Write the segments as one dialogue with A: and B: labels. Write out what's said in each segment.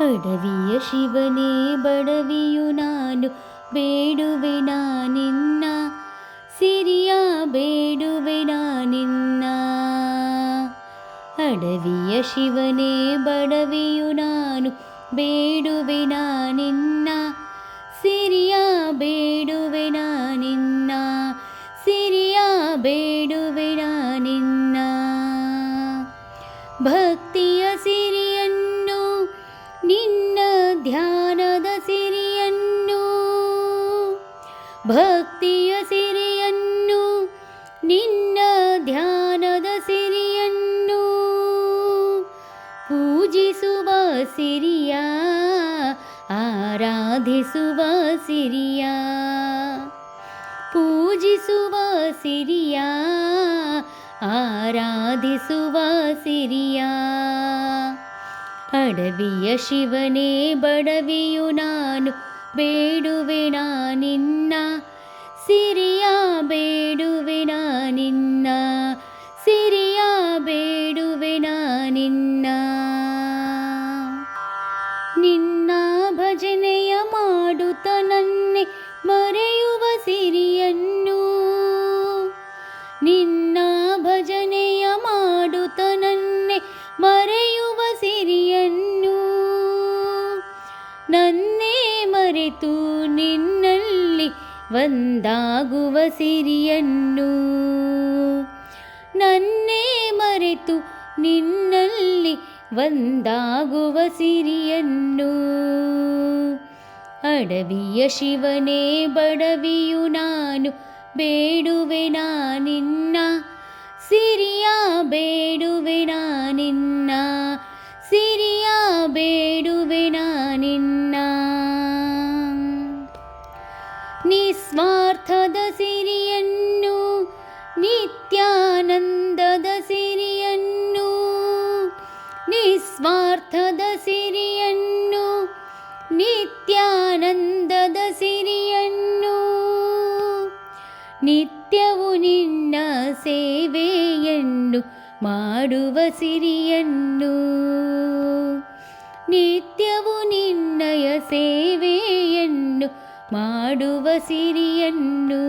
A: ಅಡವಿಯ ಶಿವನೇ, ಬಡವಿಯು ನಾನು, ಬೇಡುವೆ ನಿನ್ನ, ಸಿರಿಯ ಬೇಡುವೆ ನಿನ್ನ. ಅಡವಿಯ ಶಿವನೇ, ಬಡವಿಯು ನಾನು, ಬೇಡುವೆ ನಿನ್ನ, ಸಿರಿಯ ಬೇಡುವೆ ನಿನ್ನ, ಸಿರಿಯ ಬೇಡುವೆ ನಿನ್ನ. ಭಕ್ತಿಯ ಸಿರಿಯನ್ನು ಸಿರಿಯ, ಆರಾಧಿಸುವ ಸಿರಿಯ, ಪೂಜಿಸುವ ಸಿರಿಯ, ಆರಾಧಿಸುವ ಸಿರಿಯ. ಅಡವಿಯ ಶಿವನೇ, ಬಡವಿಯು ನಾನು ಬೇಡುವೆ ನಿನ್ನ, ಸಿರಿಯ ಬೇಡುವೆ ನಿನ್ನ. ಮರೆತು ನಿನ್ನಲ್ಲಿ ಒಂದಾಗುವ ಸಿರಿಯನ್ನು. ನನ್ನೇ ಮರೆತು ನಿನ್ನಲ್ಲಿ ಒಂದಾಗುವ ಸಿರಿಯನ್ನು. ಅಡವಿಯ ಶಿವನೇ, ಬಡವಿಯು ನಾನು, ಬೇಡುವೆ ನಿನ್ನ. ನಿತ್ಯಾನಂದದ ಸಿರಿಯನ್ನು. ನಿತ್ಯವು ನಿನ್ನ ಸೇವೆಯನ್ನು ಮಾಡುವ ಸಿರಿಯನ್ನು. ನಿತ್ಯವು ನಿನ್ನಯ ಸೇವೆಯನ್ನು ಮಾಡುವ ಸಿರಿಯನ್ನು.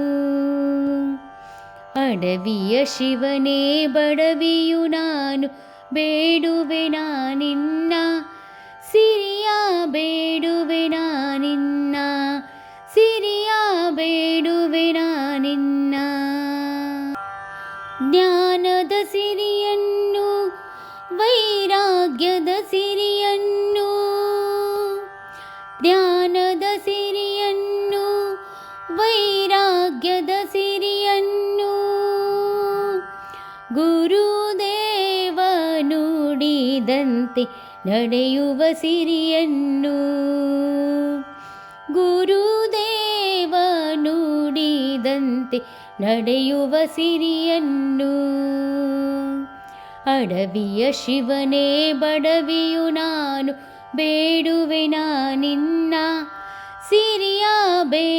A: ಅಡವಿಯ ಶಿವನೇ, ಬಡವಿಯು ನಾನು, ಬೇಡುವೆ ನಿನ್ನ ಸಿರಿಯ ಬೇಡುವೆ ನಿನ್ನ ಸಿರಿಯ ಬೇಡುವೆ ನಿನ್ನ. ಜ್ಞಾನದ ಸಿರಿಯನ್ನು ವೈರಾಗ್ಯದ ಸಿರಿಯನ್ನು ಜ್ಞಾನದ ನುಡಿದಂತೆ ನಡೆಯುವ ಸಿರಿಯನ್ನು ಗುರುದೇವ ನುಡಿದಂತೆ ನಡೆಯುವ ಸಿರಿಯನ್ನು ಅಡವಿಯ ಶಿವನೇ ಬಡವಿಯು ನಾನು ಬೇಡುವೆ ನಿನ್ನ ಸಿರಿಯ ಬೇಡುವೆ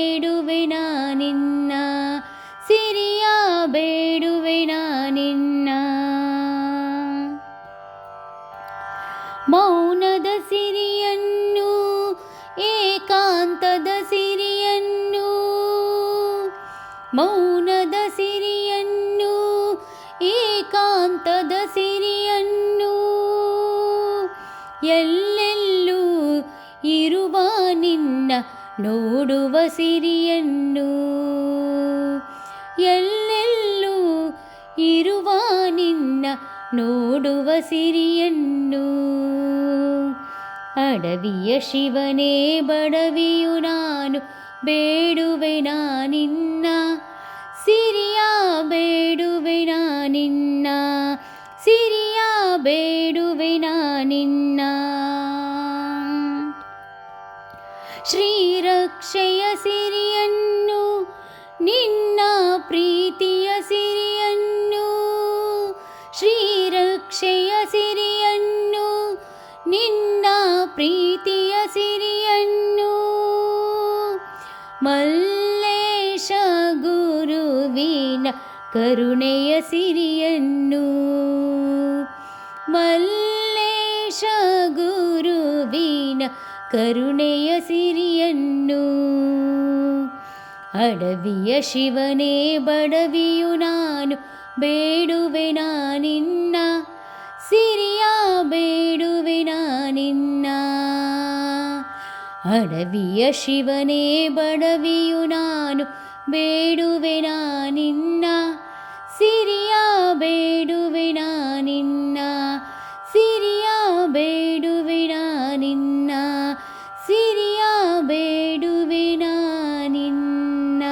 A: ಮೌನದ ಸಿರಿಯನ್ನು, ಏಕಾಂತದ ಸಿರಿಯನ್ನು ಎಲ್ಲೆಲ್ಲೂ ಇರುವ ನಿನ್ನ ನೋಡುವ ಸಿರಿಯನ್ನು, ಎಲ್ಲೆಲ್ಲೂ ಇರುವ ನಿನ್ನ ನೋಡುವ ಸಿರಿಯನ್ನು. ಅಡವಿಯ ಶಿವನೇ, ಬಡವಿಯು ನಾನು ಬೇಡುವೆ ನಿನ್ನ ಸಿರಿಯ ಬೇಡುವೆ ನಿನ್ನ ಸಿರಿಯ ಬೇಡುವೆ ನಿನ್ನ. ಶ್ರೀರಕ್ಷೆಯ ಸಿರಿಯನ್ನು ನಿನ್ನ ಪ್ರೀತಿಯ ಸಿರಿಯನ್ನು ಶ್ರೀರಕ್ಷೆಯ ಕರುಣೆಯ ಸಿರಿಯನ್ನು. ಮಲ್ಲೇಶ ಗುರುವಿನ ಕರುಣೆಯ ಸಿರಿಯನ್ನು. ಅಡವಿಯ ಶಿವನೇ, ಬಡವಿಯು ನಾನು, ಬೇಡುವೆ ನಿನ್ನ ಸಿರಿಯ ಬೇಡುವೆ ನಿನ್ನ ಅಡವಿಯ ಶಿವನೇ, ಬಡವಿಯು ನಾನು ಬೇಡುವೆನಾ ನಿನ್ನ ಸಿರಿಯ ಬೇಡುವೆನಾ ನಿನ್ನ ಸಿರಿಯ ಬೇಡುವೆನಾ ನಿನ್ನ ಸಿರಿಯ ಬೇಡುವೆನಾ ನಿನ್ನ.